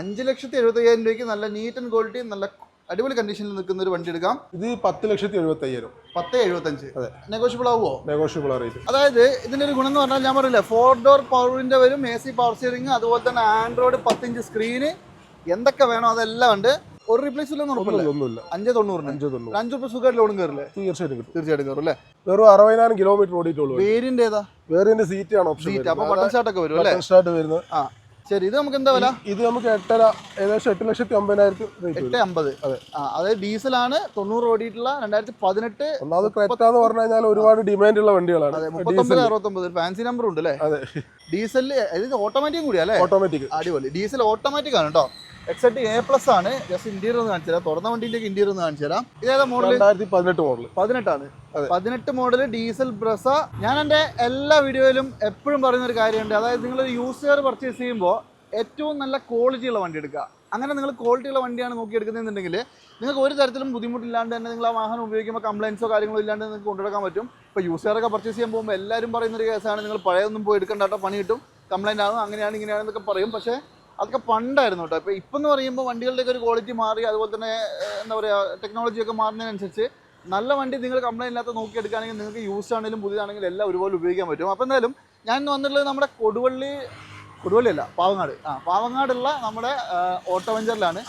അഞ്ച് ലക്ഷത്തി എഴുപത്തി അയ്യായിരം രൂപയ്ക്ക് നല്ല നീറ്റ് ആൻഡ് ക്വാളിറ്റി നല്ല അടിപൊളി കണ്ടീഷനിൽ നിൽക്കുന്ന ഒരു വണ്ടി എടുക്കാം. ഇത് പത്ത് ലക്ഷത്തി എഴുപത്തി അയ്യായിരം പത്ത് എഴുപത്തഞ്ച്. അതെ. നെഗോഷ്യബിൾ ആവുമോ നെഗോഷ്യബിൾ റേറ്റ് അതായത് ഇതിന്റെ ഒരു ഗുണം എന്ന് പറഞ്ഞാൽ ഞാൻ പറയില്ല ഫോർ ഡോർ പവറിന്റെ വരും എ സി പവർ സ്റ്റിയറിംഗ് അതുപോലെ തന്നെ ആൻഡ്രോയിഡ് പത്തിഞ്ച് സ്ക്രീന് എന്തൊക്കെ വേണോ അതെല്ലാം ഉണ്ട്. ഒരു റീപ്ലേസ് ഇല്ല ഉറപ്പില്ല? ഒന്നുമില്ല അഞ്ച് തൊണ്ണൂറിന്. അഞ്ച് തൊണ്ണൂറ്. അഞ്ച് റുപ്യ സുഖമായിട്ട് ലോണും കയറില്ലേ? തീർച്ചയായിട്ടും കിട്ടും. തീർച്ചയായിട്ടും കയറും അല്ലേ? വെറും അറുപതിനായിരം കിലോമീറ്റർ ഓടിയിട്ടുള്ളൂ വേരിന്റെ ഏതാ? വേറെ സീറ്റ് ആണ് ഓപ്ഷൻ സീറ്റ് അപ്പൊ ബട്ടൺ സ്റ്റാർട്ട് ഒക്കെ വരും അല്ലേ? സ്റ്റാർട്ട് വരുന്നത്. ആ. ശരി ഇത് നമുക്ക് എന്താ വില? ഇത് നമുക്ക് എട്ടര ഏകദേശം എട്ട് ലക്ഷത്തി അമ്പതിനായിരത്തി എട്ട് അമ്പത് അതെ. അതായത് ഡീസലാണ് തൊണ്ണൂറ് ഓടിയിട്ടുള്ള രണ്ടായിരത്തി പതിനെട്ട് ഒന്നാമത് ക്രെറ്റ എന്ന് പറഞ്ഞു കഴിഞ്ഞാൽ ഒരുപാട് ഡിമാൻഡ് ഉള്ള വണ്ടികളാണ്. അതെ മുപ്പത്തൊമ്പത് അറുപത്തൊമ്പത് ഫാൻസി നമ്പർ ഉണ്ട് അല്ലേ അതെ. ഡീസലിൽ ഇത് ഓട്ടോമാറ്റിക്കും കൂടിയാ അല്ലേ? ഓട്ടോമാറ്റിക് അടിപൊളി. ഡീസൽ ഓട്ടോമാറ്റിക് ആണ് കേട്ടോ എക്സെറ്റ് എ പ്ലസ് ആണ്. ജസ്റ്റ് ഇന്റീരിയർ ഒന്ന് കാണിച്ചു തരാം തുറന്ന വണ്ടിയിലേക്ക് ഇന്റീരിയർ ഒന്ന് കാണിച്ചു തരാം ഇതേതാ മോഡൽ രണ്ടായിരത്തി പതിനെട്ട് മോഡൽ പതിനെട്ടാണ്. പതിനെട്ട് മോഡൽ ഡീസൽ ബ്രസ ഞാൻ എന്റെ എല്ലാ വീഡിയോയിലും എപ്പോഴും പറയുന്ന ഒരു കാര്യമുണ്ട്. അതായത് നിങ്ങൾ ഒരു യൂസർ പർച്ചേസ് ചെയ്യുമ്പോൾ ഏറ്റവും നല്ല ക്വാളിറ്റി ഉള്ള വണ്ടി എടുക്കുക. അങ്ങനെ നിങ്ങൾ ക്വാളിറ്റി ഉള്ള വണ്ടിയാണ് നോക്കിയെടുക്കുന്നതെന്നുണ്ടെങ്കിൽ നിങ്ങൾക്ക് ഒരു തരത്തിലും ബുദ്ധിമുട്ടില്ലാണ്ട് തന്നെ നിങ്ങൾ ആ വാഹനം ഉപയോഗിക്കുമ്പോൾ കംപ്ലൈൻസോ കാര്യങ്ങളോ ഇല്ലാണ്ട് നിങ്ങൾക്ക് കൊണ്ടുവരാൻ പറ്റും. ഇപ്പോൾ യൂസറൊക്കെ പർച്ചേസ് ചെയ്യാൻ പോകുമ്പോൾ എല്ലാവരും പറയുന്ന ഒരു കേസാണ് നിങ്ങൾ പഴയൊന്നും പോയി എടുക്കേണ്ട കേട്ടോ. പണി കിട്ടും. കംപ്ലൈന്റ് ആകും അങ്ങനെയാണ് ഇങ്ങനെയാണെന്നൊക്കെ പറയും. പക്ഷേ അതൊക്കെ പണ്ടായിരുന്നു കേട്ടോ. ഇപ്പോൾ ഇപ്പം എന്ന് പറയുമ്പോൾ വണ്ടികളുടെയൊക്കെ ഒരു ക്വാളിറ്റി മാറി അതുപോലെ തന്നെ എന്താ പറയുക ടെക്നോളജി ഒക്കെ മാറുന്നതിനനുസരിച്ച് നല്ല വണ്ടി നിങ്ങൾ കംപ്ലൈന്റ് ഇല്ലാത്ത നോക്കി എടുക്കുകയാണെങ്കിൽ നിങ്ങൾക്ക് യൂസ് ആണെങ്കിലും പുതിയതാണെങ്കിലും എല്ലാം ഒരുപോലെ ഉപയോഗിക്കാൻ പറ്റും. അപ്പോൾ എന്തായാലും ഞാൻ വന്നിട്ടുള്ളത് നമ്മുടെ കൊടുവള്ളി കൊടുവള്ളി പാവങ്ങാട്. ആ പാവങ്ങാടുള്ള നമ്മുടെ ഓട്ടോ വെഞ്ചറിലാണ്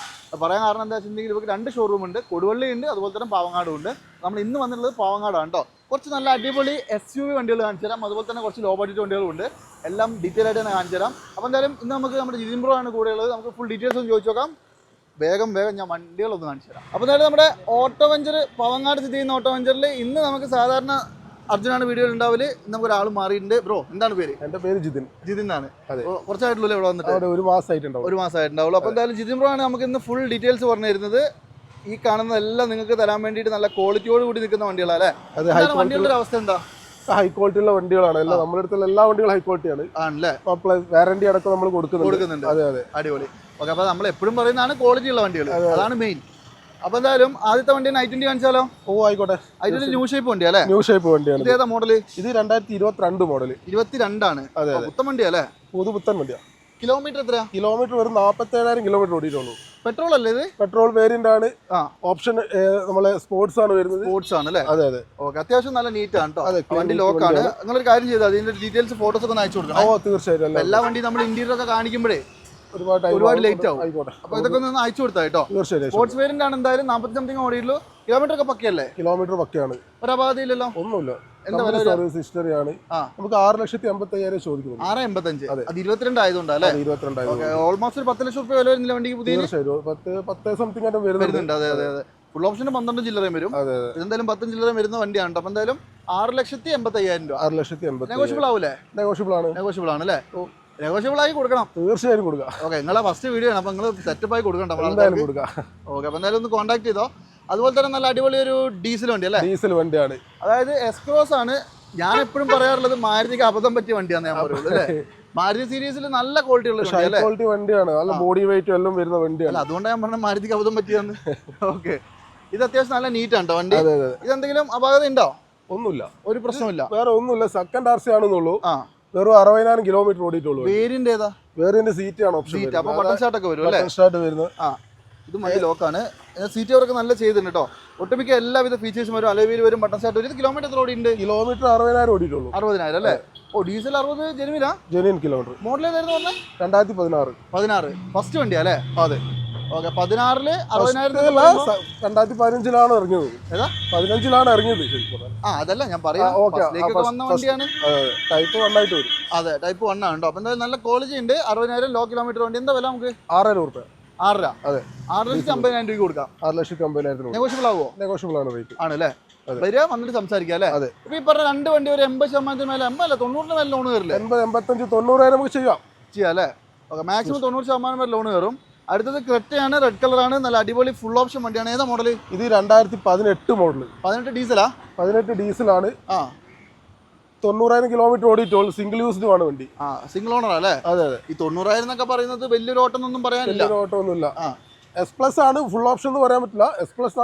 പറയാൻ കാരണം എന്താ വെച്ചിട്ടുണ്ടെങ്കിൽ ഇവർക്ക് രണ്ട് ഷോറൂം ഉണ്ട്. കൊടുവള്ളി ഉണ്ട് അതുപോലെ തന്നെ പാവങ്ങാടും ഉണ്ട്. നമ്മൾ ഇന്ന് വന്നിട്ടുള്ളത് പാവങ്ങാടാണ് കേട്ടോ കുറച്ച് നല്ല അടിപൊളി എസ് യു വി വണ്ടികൾ കാണിച്ചു തരാം. അതുപോലെ തന്നെ കുറച്ച് ലോ ബഡ്ജറ്റ് വണ്ടികളും ഉണ്ട്. എല്ലാം ഡീറ്റെയിൽ ആയിട്ട് തന്നെ കാണിച്ചു തരാം. അപ്പോൾ എന്തായാലും ഇന്ന് നമുക്ക് നമ്മുടെ ജിതിൻ ആണ് കൂടെ ഉള്ളത്. നമുക്ക് ഫുൾ ഡീറ്റെയിൽസ് ഒന്ന് ചോദിച്ചു നോക്കാം. വേഗം വേഗം ഞാൻ വണ്ടികളൊന്ന് കാണിച്ചു തരാം. അപ്പോൾ എന്തായാലും നമ്മുടെ ഓട്ടോ വെഞ്ചർ പവങ്ങാട് സ്ഥിതി ചെയ്യുന്ന ഓട്ടോ വെഞ്ചറിൽ ഇന്ന് നമുക്ക് സാധാരണ അർജുനാണ് വീഡിയോ ഉണ്ടാവൽ. നമുക്ക് ഒരാൾ മാറിയിട്ടുണ്ട്. ബ്രോ എന്താണ് പേര്? എന്റെ പേര് ജിതിൻ. ജിതിൻ ആണ് കുറച്ചായിട്ടുള്ള ഇവിടെ വന്നിട്ട്? ഒരു മാസമായിട്ടുണ്ടാവും. ഒരു മാസമായിട്ടുണ്ടാവുള്ളൂ. അപ്പോൾ എന്തായാലും ജിതിൻ ബ്രോ ആണ് നമുക്ക് ഇന്ന് ഫുൾ ഡീറ്റെയിൽസ് പറഞ്ഞു തരുന്നത് ഈ കാണുന്നതെല്ലാം നിങ്ങൾക്ക് തരാൻ വേണ്ടിയിട്ട് നല്ല ക്വാളിറ്റിയോട് കൂടി നിൽക്കുന്ന വണ്ടികളാണ് അല്ലേ? വണ്ടികളുടെ അവസ്ഥ എന്താ? ഹൈ ക്വാളിറ്റി ഉള്ള വണ്ടികളാണ്. എല്ലാം നമ്മുടെ അടുത്തുള്ള എല്ലാ വണ്ടികളും ഹൈ ക്വാളിറ്റിയാണ് ആണല്ലേ? വാറന്റി അടക്കം നമ്മൾ കൊടുക്കുന്നുണ്ട്. കൊടുക്കുന്നുണ്ട്. അതെ അതെ. അടിപൊളി. ഓക്കെ അപ്പോൾ നമ്മൾ എപ്പോഴും പറയുന്നതാണ് ക്വാളിറ്റി ഉള്ള വണ്ടികൾ അതാണ് മെയിൻ അപ്പോൾ എന്തായാലും ആദ്യത്തെ വണ്ടി ഐ ട്വന്റി കാണിച്ചാലോ? ഓ ആയിക്കോട്ടെ. അതിന്റെ ന്യൂ ഷേപ്പ് വണ്ടി അല്ലേ? ന്യൂ ഷേപ്പ് വണ്ടിയാണ് ഇത്. ഏതാ മോഡൽ? ഇത് രണ്ടായിരത്തി ഇരുപത്തിരണ്ട് മോഡൽ ഇരുപത്തിരണ്ടാണ്. അതെ, പുത്തൻ വണ്ടി അല്ലേ? പുതു പുത്തൻ വണ്ടിയാ. കിലോമീറ്റർ എത്രയാ? കിലോമീറ്റർ വെറും നാൽപ്പത്തേഴായിരം കിലോമീറ്റർ ഓടിയിട്ടുള്ളൂ. പെട്രോൾ അല്ലേ ഇത്? പെട്രോൾ വേരിയന്റ് ആണ്. ആ. ഓപ്ഷൻ നമ്മളെ സ്പോർട്സ് ആണ് വരുന്നത്. സ്പോർട്സ് ആണ് അല്ലേ? അതെ അതെ. ഓക്കെ അത്യാവശ്യം നല്ല നീറ്റ് ആണ് കേട്ടോ വണ്ടി ലോക്ക് ആണ്. നിങ്ങൾ നിങ്ങളൊരു കാര്യം ചെയ്താൽ അതിന്റെ ഡീറ്റെയിൽസ് ഫോട്ടോസ് ഒക്കെ അയച്ചു അയച്ചു ഓ കൊടുക്കണം തീർച്ചയായിട്ടും എല്ലാ വണ്ടിയും നമ്മൾ ഇന്റീരിയർ ഒക്കെ കാണിക്കുമ്പോഴേ ഒരുപാട് ലേറ്റ് ഒരുപാട് ആവും. ആവും. ആയിക്കോട്ടെ. അപ്പൊ ഇതൊക്കെ ഒന്ന് അയച്ചു കൊടുത്താ കേട്ടോ തീർച്ചയായിട്ടും സ്പോർട്സ് വേരിന്റെ ആണ് എന്തായാലും നാൽപ്പത്തി സംതിങ് ഓടിയുള്ളൂ കിലോമീറ്റർ ഒക്കെ പക്കയല്ലേ? കിലോമീറ്റർ പക്കയാണ്. ഒരപാധിയില്ലല്ലോ ഒന്നുമില്ല. എന്താ വില സർവീസ് ഹിസ്റ്ററി ആണ്. നമുക്ക് ആറ് ലക്ഷത്തി അമ്പത്തി അയ്യായിരം ചോദിക്കുന്നു. ആറ് എൺപത്തഞ്ച്. അതെ. ഇരുപത്തിരണ്ട് ആയതുകൊണ്ട് അല്ലേ? ഇരുപത്തിരണ്ടായിരം ഓൾമോസ്റ്റ് ഒരു പത്ത് ലക്ഷം റുപ്യ വില വരുന്നില്ല വണ്ടിക്ക് പുതിയ പത്ത് പത്ത് സംതിങ് ആയിട്ട് വരുന്നുണ്ട്. അതെ അതെ അതെ. ഫുൾ ഓപ്ഷന് പന്ത്രണ്ട് ചില്ലറയും വരും. ഇതെന്തായാലും പത്തും ചില്ലറയും വരുന്ന വണ്ടിയാണ്. അപ്പൊ എന്തായാലും ആറ് ലക്ഷത്തി എൺപത്തി അയ്യായിരം രൂപ. ആറ് ലക്ഷത്തി എൺപത്തി നെഗോഷ്യബിൾ ആവൂലേ? നെഗോഷ്യബിൾ ആണ്. നെഗോഷ്യബിൾ ആണ് അല്ലേ? നെഗോഷ്യബിൾ ആയി കൊടുക്കണം. തീർച്ചയായും കൊടുക്കാം. ഓക്കെ നിങ്ങളെ ഫസ്റ്റ് വീഡിയോ ആണ്. അപ്പോൾ നിങ്ങൾ സെറ്റപ്പ് ആയി കൊടുക്കണ്ട എന്തായാലും കൊടുക്കാം. ഓക്കെ അപ്പോൾ എന്തായാലും ഒന്ന് കോൺടാക്ട് ചെയ്തോ. അതുപോലെ തന്നെ നല്ല അടിപൊളി ഒരു ഡീസൽ വണ്ടി അല്ലേ? ഡീസൽ വണ്ടിയാണ്. അതായത് എസ്ക്രോസ് ആണ്. ഞാൻ എപ്പോഴും പറയാറുള്ളത് മാരുതിക്ക് അബദ്ധം പറ്റിയ വണ്ടിയാണ് ഞാൻ പറയുന്നത് അല്ലേ? മാരുതി സീരീസിൽ നല്ല ക്വാളിറ്റി ഉള്ള വണ്ടി അല്ലേ ക്വാളിറ്റി വണ്ടിയാണ്. നല്ല ബോഡി വെയിറ്റ് എല്ലാം വരുന്ന വണ്ടിയാണ്. അതുകൊണ്ട് അതുകൊണ്ടാണ് ഞാൻ പറഞ്ഞത് മാരുതിക്ക് അബദ്ധം പറ്റിയെന്ന് ഓക്കെ ഇത് അത്യാവശ്യം നല്ല നീറ്റ് ആണ് വണ്ടി. ഇതെന്തെങ്കിലും അപാകത ഉണ്ടോ? ഒന്നുമില്ല. ഒരു പ്രശ്നമില്ല വേറെ ഒന്നുമില്ല. സെക്കൻഡ് ആർ സി ആണെന്നുള്ളൂ. ആ. വെറും അറുപതിനായിരം കിലോമീറ്റർ ഓടിയിട്ടുള്ളൂ വേരിയന്റ് ഏതാ? സീറ്റ് ആണ് ഓപ്ഷൻ സീറ്റ് അപ്പൊ ബട്ടൺ സ്റ്റാർട്ട് ഒക്കെ വരും അല്ലേ സ്റ്റാർട്ട് വരുന്നത്. ആ ഇത് മൈ ലോക്കാണ് സീറ്റ് അവർക്ക് നല്ല ചെയ്തിട്ടുണ്ട് കേട്ടോ ഒട്ടുമിക്ക എല്ലാവിധ ഫീച്ചേഴ്സും വരും അലവിയിൽ വരും ബട്ടൺ സ്റ്റാർട്ട് വരും കിലോമീറ്റർ എത്ര ഓടിയുണ്ട് കിലോമീറ്റർ അറുപതിനായിരം ഓടിയിട്ടുള്ളൂ. അറുപതിനായിരം അല്ലേ? ഓ ഡീസൽ അറുപത് ജെനുവിനാ ജെനുവിൻ കിലോമീറ്റർ മോഡൽ ഏതായിരുന്നു പറഞ്ഞത് രണ്ടായിരത്തി പതിനാറ്. പതിനാറ്. ഫസ്റ്റ് വണ്ടിയാ അല്ലേ? അതെ. ഓക്കെ പതിനാറിൽ അറുപതിനായിരം അല്ല, സ- രണ്ടായിരത്തി പതിനഞ്ചിലാണ് ഇറങ്ങിയത്. പതിനഞ്ചിലാണ് ഇറങ്ങിയത്. ആ അതല്ല ഞാൻ പറയാം. വന്ന വണ്ടിയാണ്. ടൈപ്പ് ആയിട്ട് വരും. അതെ ടൈപ്പ് വൺ ആണ് കേട്ടോ അപ്പൊ എന്തായാലും നല്ല ക്വാളിറ്റി ഉണ്ട്. അറുപതിനായിരം ലോ കിലോമീറ്റർ വണ്ടി. എന്താ വില നമുക്ക്? ആറായിരം റുപ്യ ആറര. അതെ. ആറ് ലക്ഷത്തി അമ്പതിനായിരം രൂപ കൊടുക്കാം. ആറ് ലക്ഷത്തി അമ്പതിനായിരത്തിന് നെഗോഷ്യബിൾ ആവുമോ നെഗോഷ്യബിൾ ആണ് റേറ്റ് ആണല്ലേ. വരിക വന്നിട്ട് സംസാരിക്കാം അല്ലേ? അതെ. ഇപ്പൊ ഈ പറഞ്ഞ രണ്ട് വണ്ടി ഒരു എൺപത് ശതമാനത്തിന് മേലെ എൺപതല്ല തൊണ്ണൂറിന് മേലെ ലോൺ കയറില്ല എൺപത് എൺപത്തഞ്ച് തൊണ്ണൂറായിരം നമുക്ക് ചെയ്യാം. ചെയ്യാം അല്ലേ? ഓക്കെ മാക്സിമം തൊണ്ണൂറ് ശതമാനം വരെ ലോൺ കയറും അടുത്തത് ക്രെറ്റയാണ് റെഡ് കളറാണ് നല്ല അടിപൊളി ഫുൾ ഓപ്ഷൻ വണ്ടിയാണ്. ഏതാ മോഡൽ ഇത് രണ്ടായിരത്തി പതിനെട്ട് മോഡൽ പതിനെട്ട് ഡീസലാ പതിനെട്ട് ഡീസലാണ് ആ. തൊണ്ണൂറായിരം കിലോമീറ്റർ ഓടിയിട്ടുള്ളൂ സിംഗിൾ യൂസ്ഡ് ആണ് വണ്ടി. ആ സിംഗിൾ ഓണർ അല്ലേ? അതെ അതെ. ഈ തൊണ്ണൂറായിരം എന്നൊക്കെ പറയുന്നത് വലിയൊരു ഓട്ടം ഒന്നും പറയാനില്ല. വലിയൊരു ഓട്ടോ ഒന്നുമില്ല ആ. എസ് പ്ലസ് ആണ് ഫുൾ ഓപ്ഷൻ എന്ന് പറയാൻ പറ്റില്ല. എസ് പ്ലസ്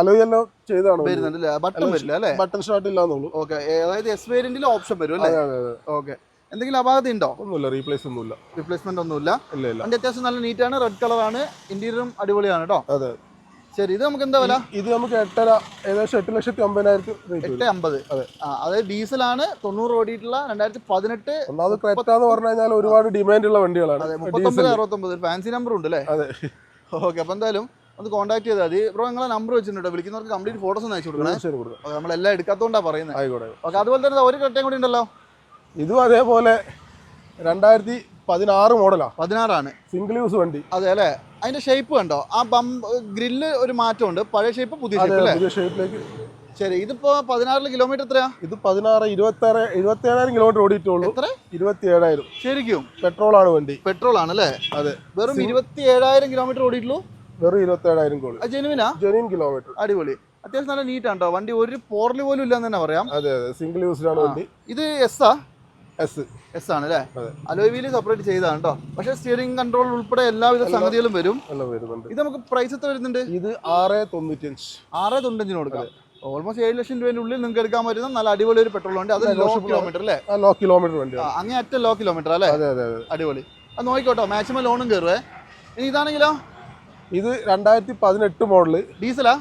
അലോയെല്ലാം ചെയ്താണ് വരുന്നുണ്ട് അല്ലേ ബട്ടൺ വരില്ല അല്ലേ? ബട്ടൺ സ്റ്റാർട്ട് ഇല്ലാന്നുള്ളൂ. ഓക്കെ അതായത് എസ് വേരിയന്റിൽ ഓപ്ഷൻ വരും അല്ലേ? ഓക്കെ എന്തെങ്കിലും അപാകത ഉണ്ടോ? ഒന്നുമില്ല റീപ്ലേസ് ഒന്നുമില്ല. റീപ്ലേസ്മെന്റ് ഒന്നുമില്ല. ഇല്ല ഇല്ല. അതിന്റെ അത്യാവശ്യം നല്ല നീറ്റ് ആണ് റെഡ് കളറാണ് ഇന്റീരിയറും അടിപൊളിയാണ് കേട്ടോ അതെ. ശരി ഇത് നമുക്ക് എന്താ വില? ഇത് നമുക്ക് എട്ടര ഏകദേശം എട്ട് ലക്ഷത്തി അമ്പതിനായിരത്തി എട്ട് അമ്പത്. അതെ. അതായത് ഡീസലാണ് തൊണ്ണൂറ് ഓടിയിട്ടുള്ള രണ്ടായിരത്തി പതിനെട്ട് ഒന്നാമത് ക്രെറ്റ എന്ന് പറഞ്ഞു കഴിഞ്ഞാൽ ഒരുപാട് ഡിമാൻഡ് ഉള്ള വണ്ടികളാണ്. അതെ മുപ്പത്തൊമ്പത് അറുപത്തൊമ്പത് ഫാൻസി നമ്പർ ഉണ്ട് അല്ലേ? അതെ. ഓക്കെ അപ്പോൾ എന്തായാലും ഒന്ന് കോൺടാക്ട് ചെയ്താൽ മതി. ബ്രോ നിങ്ങളെ നമ്പർ വെച്ചിട്ടുണ്ട് വിളിക്കുന്നവർക്ക് കംപ്ലീറ്റ് ഫോട്ടോസ് ഒന്ന് അയച്ചു കൊടുക്കണം. കൊടുക്കാം നമ്മളെല്ലാം എടുക്കാത്തതുകൊണ്ടാണ് പറയുന്നത് ആയിക്കോട്ടെ. ഓക്കെ അതുപോലെ തന്നെ ഒരു കട്ടയും കൂടി ഉണ്ടല്ലോ. ഇതും അതേപോലെ രണ്ടായിരത്തി പതിനാറ് മോഡലാ. പതിനാറാണ്. സിംഗിൾ യൂസ് വണ്ടി. അതെ അല്ലേ? അതിന്റെ ഷേപ്പ് കണ്ടോ? ആ ബം ഗ്രില്ല് ഒരു മാറ്റമുണ്ട്. പഴയ ഷേപ്പ് പുതിയ പുതിയ ഷേപ്പിലേക്ക് ശരി ഇതിപ്പോ പതിനാറിൽ കിലോമീറ്റർ എത്രയാ? ഇത് പതിനാറ് ഇരുപത്തി ആറ് എഴുപത്തി ഏഴായിരം കിലോമീറ്റർ ഓടിയിട്ടുള്ളൂ. എത്ര? ഇരുപത്തി ഏഴായിരം ശരിക്കും? പെട്രോൾ ആണ് വണ്ടി. പെട്രോൾ ആണ് അല്ലേ? അതെ. വെറും ഇരുപത്തി ഏഴായിരം കിലോമീറ്റർ ഓടിയിട്ടുള്ളൂ? വെറും ഇരുപത്തി ഏഴായിരം ജെനുവിനാ ജെനുവിൻ കിലോമീറ്റർ അടിപൊളി. അത്യാവശ്യം നല്ല നീറ്റ് ആണ് വണ്ടി ഒരു പോറൽ പോലും ഇല്ലെന്ന് തന്നെ പറയാം. അതെ അതെ. സിംഗിൾ യൂസിലാണ് വണ്ടി. ഇത് എസ് ആ? എസ് എസ് ആണ് അല്ലേ. അലോയ് വീൽ സെപ്പറേറ്റ് ചെയ്താണ് കേട്ടോ പക്ഷേ സ്റ്റിയറിംഗ് കൺട്രോൾ ഉൾപ്പെടെ എല്ലാവിധ സംഗതികളും വരും. ഇത് നമുക്ക് പ്രൈസ് എത്ര വരുന്നുണ്ട്? ഇത് ആറ് തൊണ്ണൂറ്റഞ്ച് ആറ് തൊണ്ണൂറ്റഞ്ചിന് കൊടുക്കാം. ഓൾമോസ്റ്റ് ഏഴ് ലക്ഷം രൂപയുടെ ഉള്ളിൽ നിങ്ങൾക്ക് എടുക്കാൻ പറ്റുന്ന നല്ല അടിപൊളി ഒരു പെട്രോൾ വണ്ടി. അത് ലോ കിലോമീറ്റർ അല്ലേ? ലോ കിലോമീറ്റർ വണ്ടി. ആ, അങ്ങേ അറ്റ ലോ കിലോമീറ്റർ അല്ലേ? അതെ അതെ അതെ. അടിപൊളി. അത് നോക്കിക്കോട്ടോ മാക്സിമം ലോണും കയറുവേ ഇനി ഇതാണെങ്കിലോ? ഇത് രണ്ടായിരത്തി പതിനെട്ട് മോഡൽ ഡീസലാ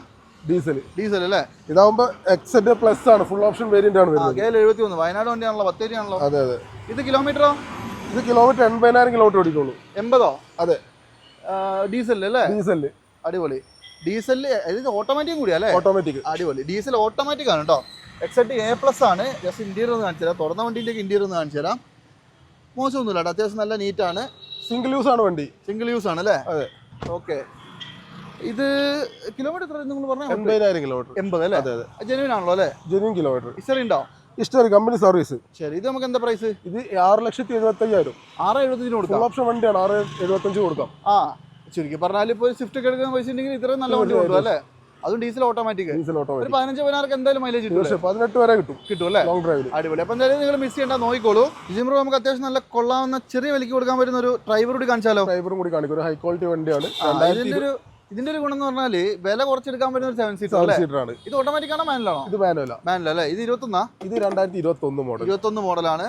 ഡീസൽ ഡീസൽ അല്ലേ? ഇതാവുമ്പോ എക്സെറ്റ് പ്ലസ് ആണ്. ഫുൾ ഓപ്ഷൻ വേരിയന്റ് ആണ് വരുന്നത്. എഴുപത്തി ഒന്ന് വയനാട് വണ്ടിയാണല്ലോ ബത്തേരി ആണല്ലോ. അതെ അതെ. ഇത് കിലോമീറ്ററോ ഇത് കിലോമീറ്റർ എൺപതിനായിരം കിലോമീറ്റർ ഓടിക്കുള്ളൂ എൺപതോ? അതെ. ഡീസൽ അല്ലേ? ഡീസലിൽ. അടിപൊളി. ഡീസലിൽ ഇത് ഓട്ടോമാറ്റിക്കും കൂടിയാ അല്ലേ? ഓട്ടോമാറ്റിക് അടിപൊളി. ഡീസൽ ഓട്ടോമാറ്റിക് ആണ് കേട്ടോ എക്സെറ്റ് എ പ്ലസ് ആണ്. ജസ്റ്റ് ഇന്റീരിയർ ഒന്ന് കാണിച്ചു തരാം തുറന്ന വണ്ടിയിലേക്ക് ഇന്റീരിയർ ഒന്ന് കാണിച്ചു തരാം മോശമൊന്നുമില്ല അത്യാവശ്യം നല്ല നീറ്റാണ് സിംഗിൾ യൂസ് ആണ് വണ്ടി. സിംഗിൾ യൂസ് ആണ് അല്ലേ? അതെ. ഓക്കെ ഇത് കിലോമീറ്റർ നിങ്ങൾ പറഞ്ഞാൽ എൺപതിനായിരം കിലോമീറ്റർ എൺപത് അല്ലേ? അതെ അതെ. ജെനുവിൻ ആണല്ലോ അല്ലേ? കിലോമീറ്റർ ഇസ്റ്ററി ഉണ്ടോ? കമ്പനി സർവീസ് ശരി ഇത് നമുക്ക് എന്താ പ്രൈസ് ഇത് ആറ് ലക്ഷത്തി എഴുപത്തി അയ്യായിരം ആറ് എഴുപത്തഞ്ചിന് കൊടുക്കാം. ഓപ്ഷൻ വണ്ടിയാണ് ആറ് എഴുപത്തഞ്ച് കൊടുക്കാം. ആ ചുരുക്കി പറഞ്ഞാൽ ഇപ്പോൾ സ്വിഫ്റ്റ് ഒക്കെ എടുക്കാൻ പൈസ ഉണ്ടെങ്കിൽ ഇത്രയും നല്ല വണ്ടി കൊടുക്കും അല്ലേ? അതും ഡീസൽ ഓട്ടോമാറ്റിക് ഡീസൽ ഓട്ടോമാറ്റിക് പതിനഞ്ച് പതിനാറ് എന്തായാലും മൈലേജ് കിട്ടും പതിനെട്ട് വരെ കിട്ടും. കിട്ടും അല്ലേ? ലോങ് ഡ്രൈവിൽ അടിപൊളി. അപ്പോൾ എന്തായാലും നിങ്ങൾ മിസ് ചെയ്യേണ്ട നോക്കിക്കോളൂ. ജിംറോ നമുക്ക് അത്യാവശ്യം നല്ല കൊള്ളാവുന്ന ചെറിയ വിലക്ക് കൊടുക്കാൻ പറ്റുന്ന ഒരു ഡ്രൈവർ കൂടി കാണിച്ചാലോ? ഡ്രൈവറും കൂടി കാണിക്കും. ഒരു ഹൈ ക്വാളിറ്റി വണ്ടിയാണ്. ഇതിന്റെ ഒരു ഇതിന്റെ ഒരു ഗുണം എന്ന് പറഞ്ഞാൽ വില കുറച്ചെടുക്കാൻ പറ്റുന്ന ഒരു സെവൻ സീറ്റർ സെവൻ സീറ്റർ ആണ്. ഇത് ഓട്ടോമാറ്റിക് ആണോ മാനുവലാണോ ഇത് മാനുവല മാനുവൽ അല്ലേ? ഇത് ഇരുപത്തൊന്നാ? ഇത് രണ്ടായിരത്തി ഇരുപത്തി ഒന്ന് മോഡൽ ഇരുപത്തൊന്ന് മോഡലാണ്